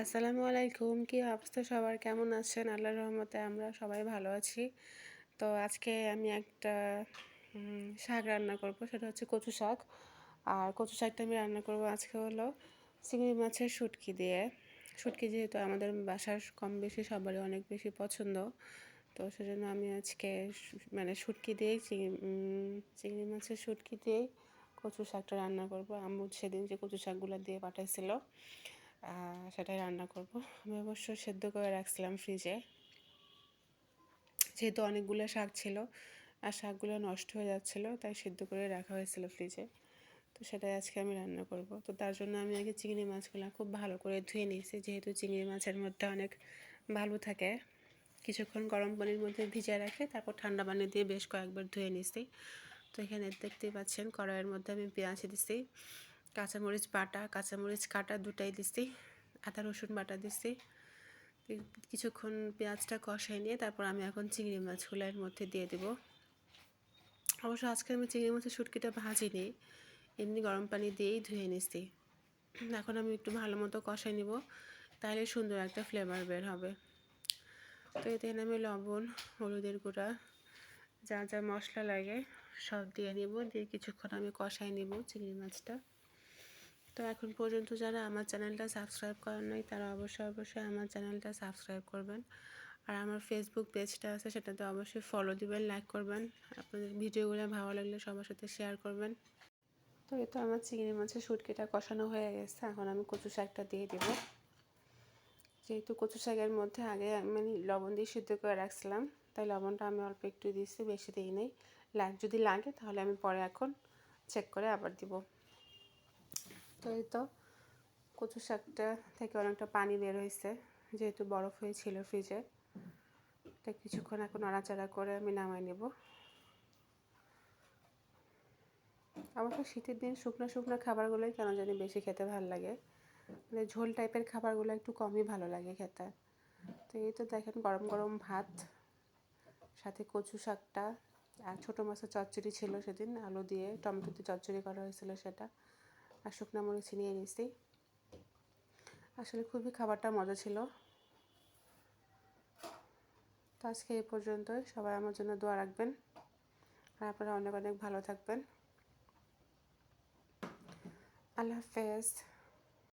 আসসালামু আলাইকুম। কি অবস্থা সবার? কেমন আছেন? আল্লাহর রহমতে আমরা সবাই ভালো আছি। তো আজকে আমি একটা শাক রান্না করব, সেটা হচ্ছে কচু শাক। আর কচু শাকটা আমি রান্না করব আজকে হলো চিংড়ি মাছের শুটকি দিয়ে। শুটকি যেহেতু আমাদের বাসার কম বেশি সবারই অনেক বেশি পছন্দ, তো সেজন্য আমি আজকে মানে শুটকি দিয়েই চিংড়ি চিংড়ি মাছের শুটকি দিয়েই কচু শাকটা রান্না করব। আম্মু সেদিন যে কচু শাকগুলো দিয়ে পাঠাইছিল সেটাই রান্না করব। আমি অবশ্য সেদ্ধ করে রাখছিলাম ফ্রিজে যেহেতু অনেকগুলো শাক ছিল আর শাকগুলো নষ্ট হয়ে যাচ্ছিল, তাই সেদ্ধ করে রাখা হয়েছিল ফ্রিজে তো সেটাই আজকে আমি রান্না করব। তো তার জন্য আমি আগে চিংড়ি মাছগুলো খুব ভালো করে ধুয়ে নিয়েছি। যেহেতু চিংড়ি মাছের মধ্যে অনেক ভালো থাকে, কিছুক্ষণ গরম পানির মধ্যে ভিজিয়ে রাখে তারপর ঠান্ডা পানি দিয়ে বেশ কয়েকবার ধুয়ে নিয়েছি। তো এখানে দেখতেই পাচ্ছেন কড়াইয়ের মধ্যে আমি পেঁয়াজ দিছি। কাঁচামরিচ বাটা, কাঁচামরিচ কাটা দুটাই দিছি, আদা, রসুন বাটা দিছি। কিছুক্ষণ পেঁয়াজটা কষাই নিয়ে তারপর আমি এখন চিংড়ি মাছগুলো এর মধ্যে দিয়ে দেব। অবশ্য আজকে আমি চিংড়ি মাছের শুটকিটা ভাজিনি, এমনি গরম পানি দিয়েই ধুয়ে নিছি। এখন আমি একটু ভালো মতো কষাই নিব তাহলে সুন্দর একটা ফ্লেভার বের হবে। তো এতে আমি লবণ, হলুদের গুঁড়া, যা যা মশলা লাগে সব দিয়ে নিব, দিয়ে কিছুক্ষণ আমি কষাই নিব চিংড়ি মাছটা। তো এখন পর্যন্ত যারা আমার চ্যানেলটা সাবস্ক্রাইব করেন নাই, তারা অবশ্যই অবশ্যই আমার চ্যানেলটা সাবস্ক্রাইব করবেন। আর আমার ফেসবুক পেজটা আছে, সেটাতে অবশ্যই ফলো দিবেন লাইক করবেন। আপনাদের ভিডিওগুলো ভালো লাগলে সবার সাথে শেয়ার করবেন। তো এই তো আমার চিংড়ি মাছের শুটকিটা কষানো হয়ে গেছে, এখন আমি কচু শাকটা দিয়ে দেবো। যেহেতু কচু শাকের মধ্যে আগে আমি লবণ দিয়ে সিদ্ধ করে রাখছিলাম, তাই লবণটা আমি অল্প একটু দিয়েছি, বেশি দিই নেই। লাগ যদি লাগে তাহলে আমি পরে এখন চেক করে আবার দিব। তো এই তো কচু শাকটা থেকে অনেকটা পানি বের হয়েছে, যেহেতু বরফ হয়েছিল ফ্রিজে এটা কিছুক্ষণ এখন নাড়াচাড়া করে আমি নামাই নেব। অবশ্য শীতের দিন শুকনো শুকনো খাবারগুলোই কেন জানি বেশি খেতে ভালো লাগে। মানে ঝোল টাইপের খাবারগুলো একটু কমই ভালো লাগে খেতে। তো এই তো দেখেন গরম গরম ভাত, সাথে কচু শাকটা, আর ছোটো মাছের চচ্চড়ি ছিল সেদিন, আলু দিয়ে টমেটো দিয়ে চচ্চড়ি করা হয়েছিল সেটা। আর শুকনো মরিচ ছিনিয়ে নিয়েছি আসলে খুবই খাবারটা মজা ছিল। তো আজকে এই পর্যন্ত সবাই আমার জন্য দোয়া রাখবেন। আর আপনারা অনেক অনেক ভালো থাকবেন। আল্লাহ হাফেজ।